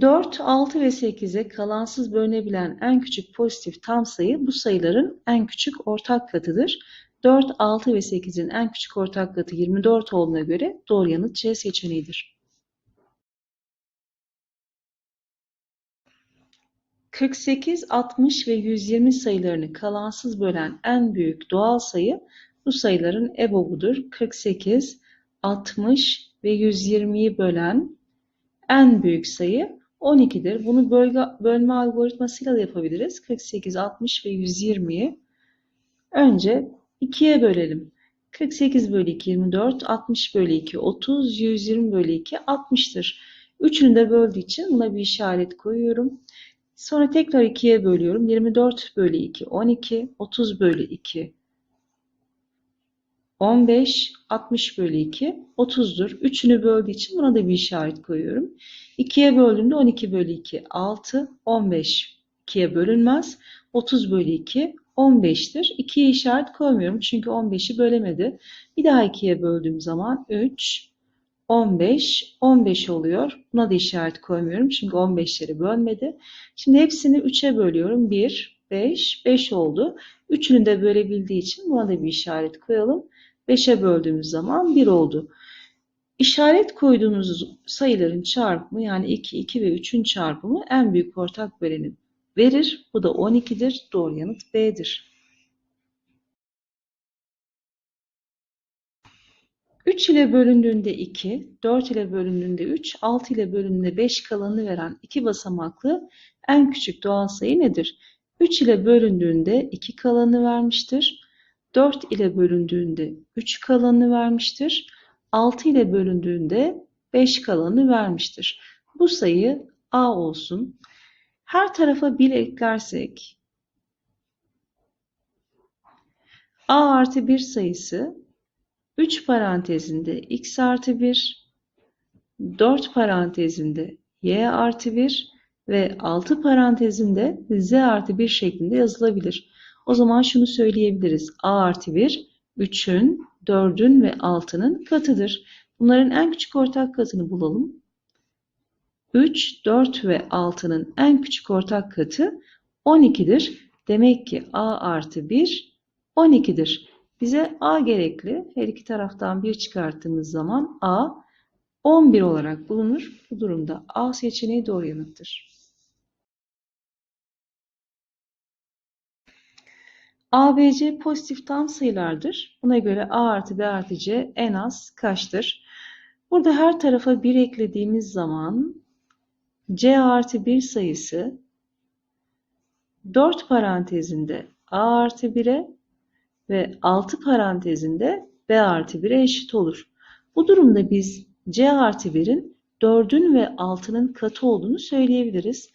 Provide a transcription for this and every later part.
4, 6 ve 8'e kalansız bölünebilen en küçük pozitif tam sayı bu sayıların en küçük ortak katıdır. 4, 6 ve 8'in en küçük ortak katı 24 olduğuna göre doğru yanıt C seçeneğidir. 48, 60 ve 120 sayılarını kalansız bölen en büyük doğal sayı bu sayıların EBOB'udur. 48, 60 ve 120'yi bölen en büyük sayı 12'dir. Bunu bölge, bölme algoritmasıyla da yapabiliriz. 48, 60 ve 120'yi önce 2'ye bölelim. 48 bölü 2 24, 60 bölü 2 30, 120 bölü 2 60'tır. Üçünü de böldüğü için buna bir işaret koyuyorum. Sonra tekrar 2'ye bölüyorum. 24 bölü 2 12, 30 bölü 2 15, 60 bölü 2 30'dur. Üçünü böldüğü için buna da bir işaret koyuyorum. 2'ye böldüğümde 12 bölü 2 6, 15 2'ye bölünmez. 30 bölü 2 15'tir. 2'ye işaret koymuyorum çünkü 15'i bölemedi. Bir daha 2'ye böldüğüm zaman 3, 15, 15 oluyor. Buna da işaret koymuyorum çünkü 15'leri bölmedi. Şimdi hepsini 3'e bölüyorum. 1, 5, 5 oldu. Üçünü de bölebildiği için buna da bir işaret koyalım. 5'e böldüğümüz zaman 1 oldu. İşaret koyduğunuz sayıların çarpımı yani 2, 2 ve 3'ün çarpımı en büyük ortak böleni verir. Bu da 12'dir. Doğru yanıt B'dir. 3 ile bölündüğünde 2, 4 ile bölündüğünde 3, 6 ile bölündüğünde 5 kalanı veren iki basamaklı en küçük doğal sayı nedir? 3 ile bölündüğünde 2 kalanı vermiştir. 4 ile bölündüğünde 3 kalanı vermiştir. 6 ile bölündüğünde 5 kalanı vermiştir. Bu sayı A olsun. Her tarafa 1 eklersek A artı 1 sayısı 3 parantezinde x artı 1, 4 parantezinde y artı 1 ve 6 parantezinde z artı 1 şeklinde yazılabilir. O zaman şunu söyleyebiliriz. a artı 1, 3'ün, 4'ün ve 6'nın katıdır. Bunların en küçük ortak katını bulalım. 3, 4 ve 6'nın en küçük ortak katı 12'dir. Demek ki a artı 1 12'dir. Bize a gerekli. Her iki taraftan 1 çıkarttığımız zaman a 11 olarak bulunur. Bu durumda a seçeneği doğru yanıttır. A, B, C pozitif tam sayılardır. Buna göre A artı B artı C en az kaçtır? Burada her tarafa 1 eklediğimiz zaman C artı 1 sayısı 4 parantezinde A artı 1'e ve 6 parantezinde B artı 1'e eşit olur. Bu durumda biz C artı 1'in 4'ün ve 6'nın katı olduğunu söyleyebiliriz.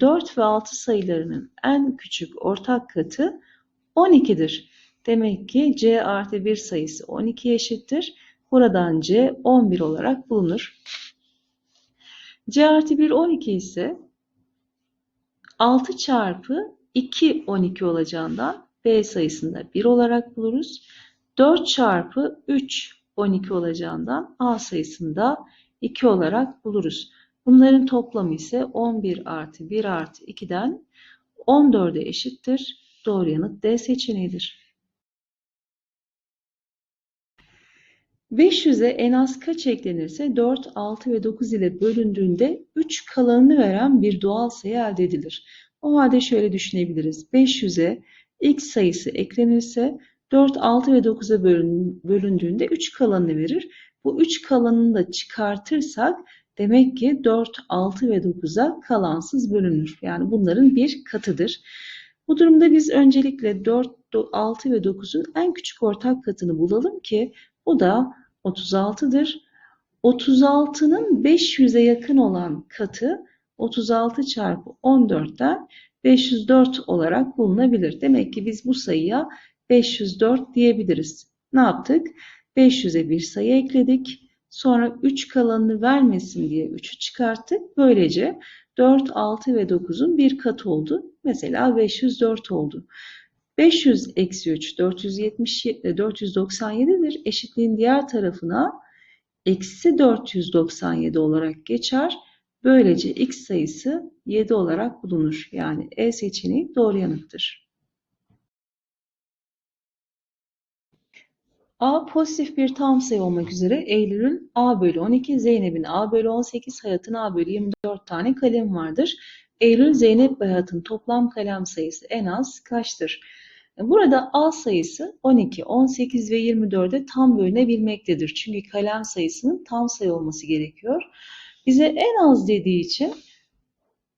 4 ve 6 sayılarının en küçük ortak katı 12'dir. Demek ki C artı 1 sayısı 12 eşittir. Buradan C 11 olarak bulunur. C artı 1 12 ise 6 çarpı 2 12 olacağından B sayısında 1 olarak buluruz. 4 çarpı 3 12 olacağından A sayısında 2 olarak buluruz. Bunların toplamı ise 11 artı 1 artı 2'den 14'e eşittir. Doğru yanıt D seçeneğidir. 500'e en az kaç eklenirse 4, 6 ve 9 ile bölündüğünde 3 kalanını veren bir doğal sayı elde edilir. O halde şöyle düşünebiliriz. 500'e x sayısı eklenirse 4, 6 ve 9'a bölündüğünde 3 kalanını verir. Bu 3 kalanını da çıkartırsak demek ki 4, 6 ve 9'a kalansız bölünür. Yani bunların bir katıdır. Bu durumda biz öncelikle 4, 6 ve 9'un en küçük ortak katını bulalım ki o da 36'dır. 36'nın 500'e yakın olan katı 36 çarpı 14'ten 504 olarak bulunabilir. Demek ki biz bu sayıya 504 diyebiliriz. Ne yaptık? 500'e bir sayı ekledik. Sonra 3 kalanını vermesin diye 3'ü çıkarttık. Böylece 4, 6 ve 9'un bir katı oldu. Mesela 504 oldu. 500 eksi 3 470, 497'dir. Eşitliğin diğer tarafına eksi 497 olarak geçer. Böylece x sayısı 7 olarak bulunur. Yani E seçeneği doğru yanıttır. A pozitif bir tam sayı olmak üzere Eylül'ün A bölü 12, Zeynep'in A bölü 18, Hayat'ın A bölü 24 tane kalem vardır. Eylül, Zeynep ve Hayat'ın toplam kalem sayısı en az kaçtır? Burada A sayısı 12, 18 ve 24'e tam bölünebilmektedir. Çünkü kalem sayısının tam sayı olması gerekiyor. Bize en az dediği için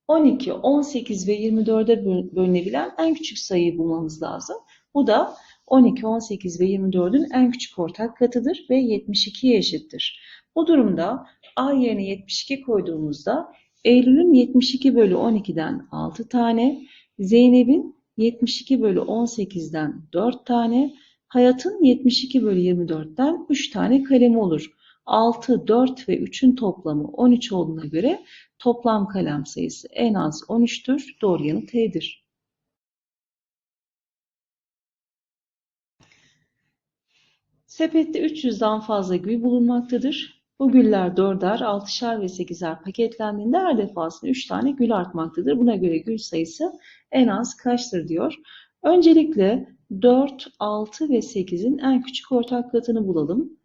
12, 18 ve 24'e bölünebilen en küçük sayıyı bulmamız lazım. Bu da 12, 18 ve 24'ün en küçük ortak katıdır ve 72'ye eşittir. Bu durumda A yerine 72 koyduğumuzda Eylül'ün 72 bölü 12'den 6 tane, Zeynep'in 72 bölü 18'den 4 tane, Hayat'ın 72 bölü 24'ten 3 tane kalemi olur. 6, 4 ve 3'ün toplamı 13 olduğuna göre toplam kalem sayısı en az 13'tür. Doğru yanıt E'dir. Sepette 300'den fazla gül bulunmaktadır. Bu güller 4'er, 6'şer ve 8'er paketlendiğinde her defasında 3 tane gül artmaktadır. Buna göre gül sayısı en az kaçtır diyor. Öncelikle 4, 6 ve 8'in en küçük ortak katını bulalım.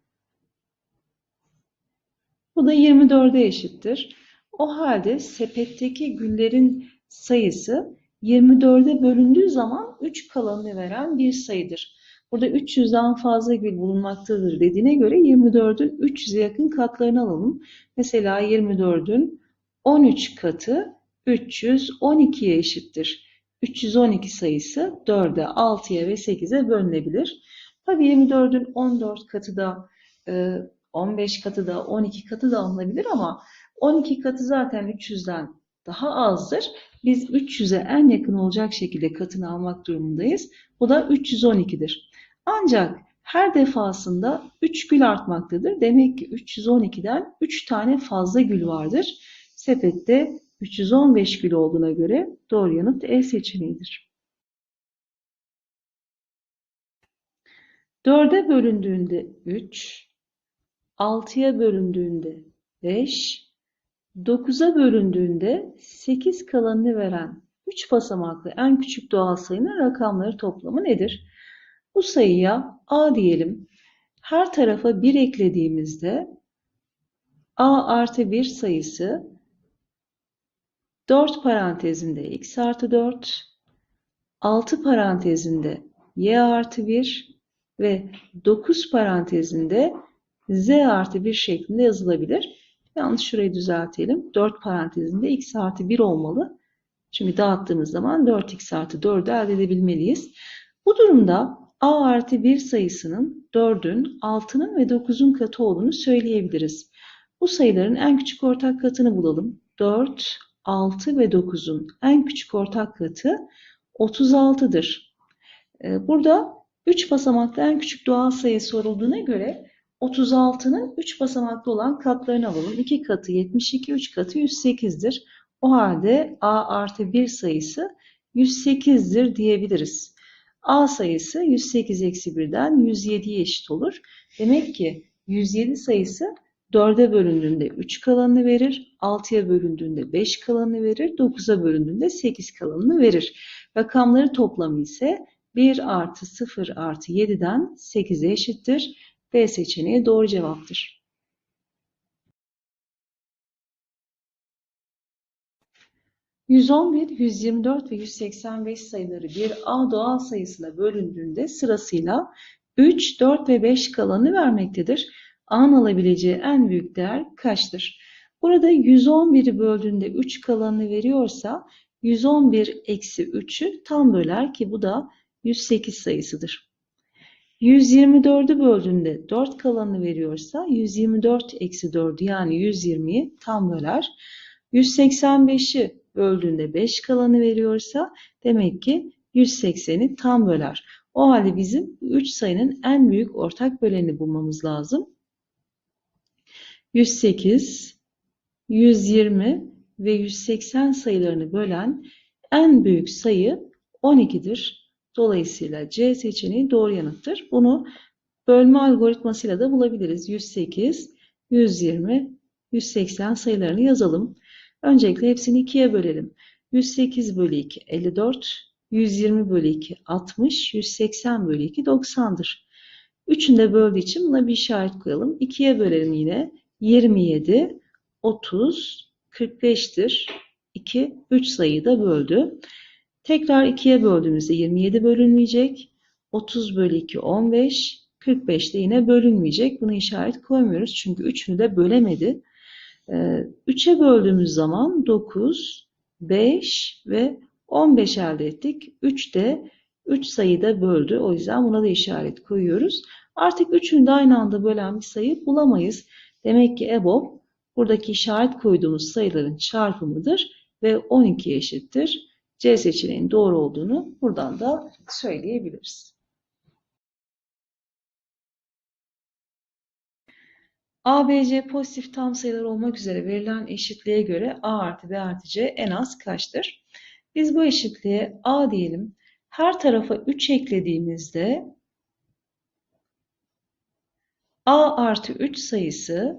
Bu da 24'e eşittir. O halde sepetteki güllerin sayısı 24'e bölündüğü zaman 3 kalanını veren bir sayıdır. Burada 300'den fazla gül bulunmaktadır dediğine göre 24'ün 300'e yakın katlarını alalım. Mesela 24'ün 13 katı 312'ye eşittir. 312 sayısı 4'e, 6'ya ve 8'e bölünebilir. Tabii 24'ün 14 katı da 15 katı da 12 katı da alınabilir ama 12 katı zaten 300'den daha azdır. Biz 300'e en yakın olacak şekilde katını almak durumundayız. Bu da 312'dir. Ancak her defasında 3 gül artmaktadır. Demek ki 312'den 3 tane fazla gül vardır. Sepette 315 gül olduğuna göre doğru yanıt E seçeneğidir. 4'e bölündüğünde 3, 6'ya bölündüğünde 5, 9'a bölündüğünde 8 kalanını veren 3 basamaklı en küçük doğal sayının rakamları toplamı nedir? Bu sayıya A diyelim. Her tarafa 1 eklediğimizde A artı 1 sayısı 4 parantezinde x artı 4, 6 parantezinde y artı 1 ve 9 parantezinde z artı 1 şeklinde yazılabilir. Yalnız şurayı düzeltelim. 4 parantezinde x artı 1 olmalı. Şimdi dağıttığımız zaman 4x artı 4'ü elde edebilmeliyiz. Bu durumda a artı 1 sayısının 4'ün, 6'nın ve 9'un katı olduğunu söyleyebiliriz. Bu sayıların en küçük ortak katını bulalım. 4, 6 ve 9'un en küçük ortak katı 36'dır. Ee, burada 3 basamaklı en küçük doğal sayı sorulduğuna göre 36'nın 3 basamaklı olan katlarını alalım. 2 katı 72, 3 katı 108'dir. O halde A artı 1 sayısı 108'dir diyebiliriz. A sayısı 108 eksi 1'den 107'ye eşit olur. Demek ki 107 sayısı 4'e bölündüğünde 3 kalanını verir, 6'ya bölündüğünde 5 kalanını verir, 9'a bölündüğünde 8 kalanını verir. Rakamları toplamı ise 1 artı 0 artı 7'den 8'e eşittir. B seçeneği doğru cevaptır. %11, 124 ve 185 sayıları bir A doğal sayısına bölündüğünde sırasıyla 3, 4 ve 5 kalanı vermektedir. A'nın alabileceği en büyük değer kaçtır? Burada 111'i böldüğünde 3 kalanını veriyorsa 111 eksi 3'ü tam böler ki bu da 108 sayısıdır. 124'ü böldüğünde 4 kalanını veriyorsa 124 eksi 4'ü yani 120'yi tam böler. 185'i böldüğünde 5 kalanı veriyorsa demek ki 180'i tam böler. O halde bizim 3 sayının en büyük ortak böleni bulmamız lazım. 108, 120 ve 180 sayılarını bölen en büyük sayı 12'dir. Dolayısıyla C seçeneği doğru yanıttır. Bunu bölme algoritmasıyla da bulabiliriz. 108, 120, 180 sayılarını yazalım. Öncelikle hepsini 2'ye bölelim. 108 bölü 2 54, 120 bölü 2 60, 180 bölü 2 90'dır. Üçünü de böldüğü için buna bir işaret koyalım. 2'ye bölelim yine. 27, 30, 45'tir. 2, 3 sayıyı da böldü. Tekrar 2'ye böldüğümüzde 27 bölünmeyecek. 30 bölü 2 15. 45 de yine bölünmeyecek. Buna işaret koymuyoruz. Çünkü üçünü de bölemedi. 3'e böldüğümüz zaman 9, 5 ve 15 elde ettik. 3 de 3 sayıda böldü. O yüzden buna da işaret koyuyoruz. Artık üçünü de aynı anda bölen bir sayı bulamayız. Demek ki EBOB buradaki işaret koyduğumuz sayıların çarpımıdır ve 12 eşittir. C seçeneğinin doğru olduğunu buradan da söyleyebiliriz. A, B, C pozitif tam sayılar olmak üzere verilen eşitliğe göre A artı B artı C en az kaçtır? Biz bu eşitliğe A diyelim. Her tarafa 3 eklediğimizde A artı 3 sayısı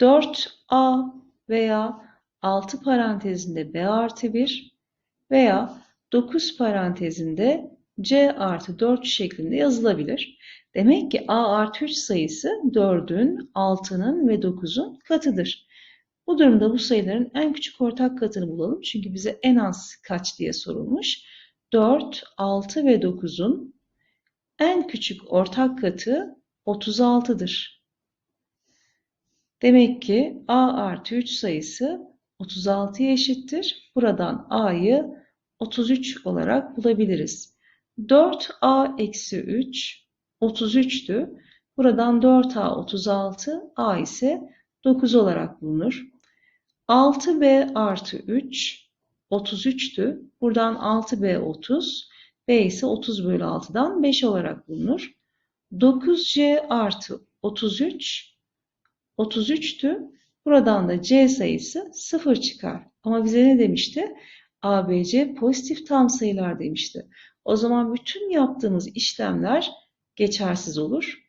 4A veya 6 parantezinde B artı 1 veya 9 parantezinde C artı 4 şeklinde yazılabilir. Demek ki A artı 3 sayısı 4'ün, 6'nın ve 9'un katıdır. Bu durumda bu sayıların en küçük ortak katını bulalım. Çünkü bize en az kaç diye sorulmuş. 4, 6 ve 9'un en küçük ortak katı 36'dır. Demek ki A artı 3 sayısı 36'ya eşittir. Buradan A'yı 33 olarak bulabiliriz. 4A eksi 3 33'tü. Buradan 4A 36, A ise 9 olarak bulunur. 6B artı 3 33'tü. Buradan 6B 30, B ise 30 bölü 6'dan 5 olarak bulunur. 9C artı 33 33'tü. Buradan da C sayısı 0 çıkar. Ama bize ne demişti? ABC pozitif tam sayılar demişti. O zaman bütün yaptığımız işlemler geçersiz olur.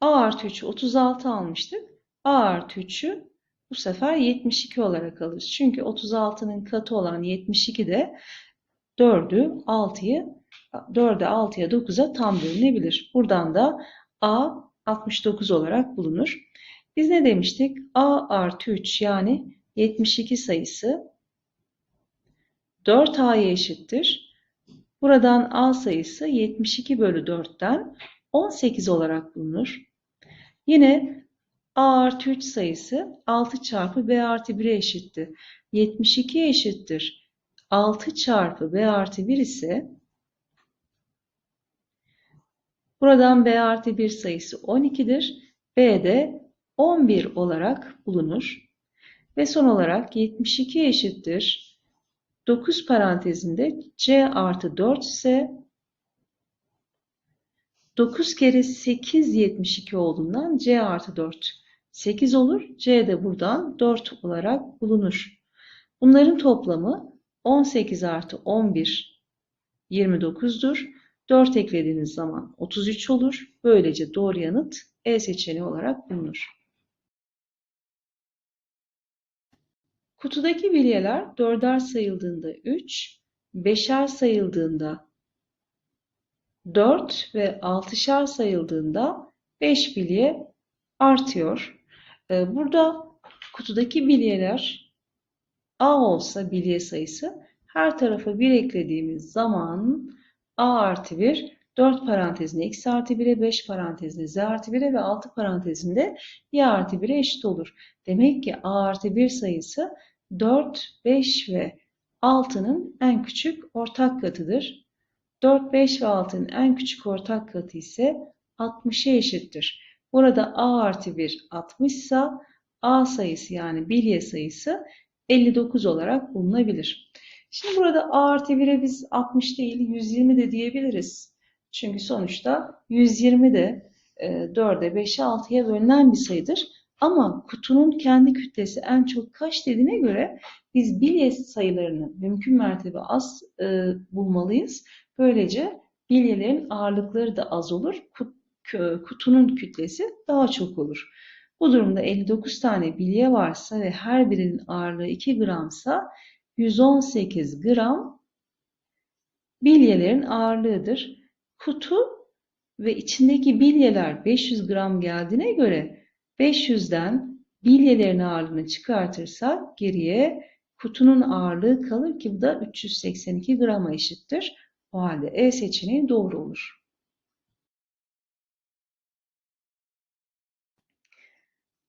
A artı 3'ü 36 almıştık. A artı 3'ü bu sefer 72 olarak alırız. Çünkü 36'nın katı olan 72 de 4'ü 6'yı 4'e 6'ya 9'a tam bölünebilir. Buradan da A 69 olarak bulunur. Biz ne demiştik? A artı 3 yani 72 sayısı 4A'ya eşittir. Buradan A sayısı 72 bölü 4'ten 18 olarak bulunur. Yine A artı 3 sayısı 6 çarpı B artı 1'e eşitti. 72 eşittir. 6 çarpı B artı 1 ise buradan B artı 1 sayısı 12'dir. B de 11 olarak bulunur. Ve son olarak 72 eşittir. 9 parantezinde C artı 4 ise 9 kere 8 72 olduğundan C artı 4 8 olur. C de buradan 4 olarak bulunur. Bunların toplamı 18 artı 11 29'dur. 4 eklediğiniz zaman 33 olur. Böylece doğru yanıt E seçeneği olarak bulunur. Kutudaki bilyeler dörder sayıldığında 3, beşer sayıldığında 4 ve altışar sayıldığında 5 bilye artıyor. Ee, burada kutudaki bilyeler A olsa bilye sayısı her tarafa 1 eklediğimiz zaman A artı 1 4 parantezinde x artı 1'e 5 parantezinde z artı 1'e ve 6 parantezinde y artı 1'e eşit olur. Demek ki A artı 1 sayısı 4, 5 ve 6'nın en küçük ortak katıdır. 4, 5 ve 6'nın en küçük ortak katı ise 60'a eşittir. Burada A artı 1 60 ise A sayısı yani bilye sayısı 59 olarak bulunabilir. Şimdi burada A artı 1'e biz 60 değil 120 de diyebiliriz. Çünkü sonuçta 120 de 4'e, 5'e, 6'ya bölünen bir sayıdır. Ama kutunun kendi kütlesi en çok kaç dediğine göre biz bilye sayılarını mümkün mertebe az e, bulmalıyız. Böylece bilyelerin ağırlıkları da az olur. Kutunun kütlesi daha çok olur. Bu durumda 59 tane bilye varsa ve her birinin ağırlığı 2 gramsa 118 gram bilyelerin ağırlığıdır. Kutu ve içindeki bilyeler 500 gram geldiğine göre 500'den bilyelerin ağırlığını çıkartırsak geriye kutunun ağırlığı kalır ki bu da 382 grama eşittir. O halde E seçeneği doğru olur.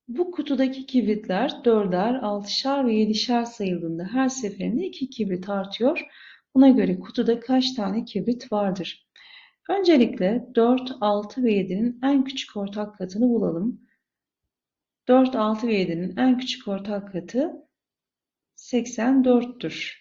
Bu kutudaki kibritler 4'er, 6'şar ve 7'şer sayıldığında her seferinde 2 kibrit artıyor. Buna göre kutuda kaç tane kibrit vardır? Öncelikle 4, 6 ve 7'nin en küçük ortak katını bulalım. 4, 6 ve 7'nin en küçük ortak katı 84'tür.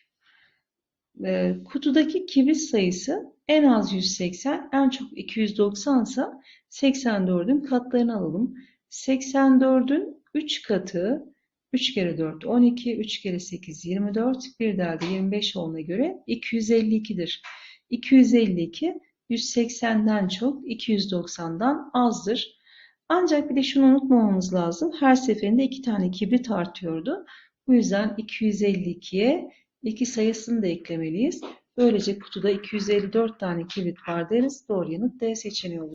E, kutudaki kibrit sayısı en az 180, en çok 290 ise 84'ün katlarını alalım. 84'ün 3 katı 3 kere 4 12, 3 kere 8 24, bir daha da 25 olduğuna göre 252'dir. 252 180'den çok 290'dan azdır. Ancak bir de şunu unutmamamız lazım. Her seferinde 2 tane kibrit artıyordu. Bu yüzden 252'ye 2 sayısını da eklemeliyiz. Böylece kutuda 254 tane kibrit var deriz. Doğru yanıt D seçeneği olur.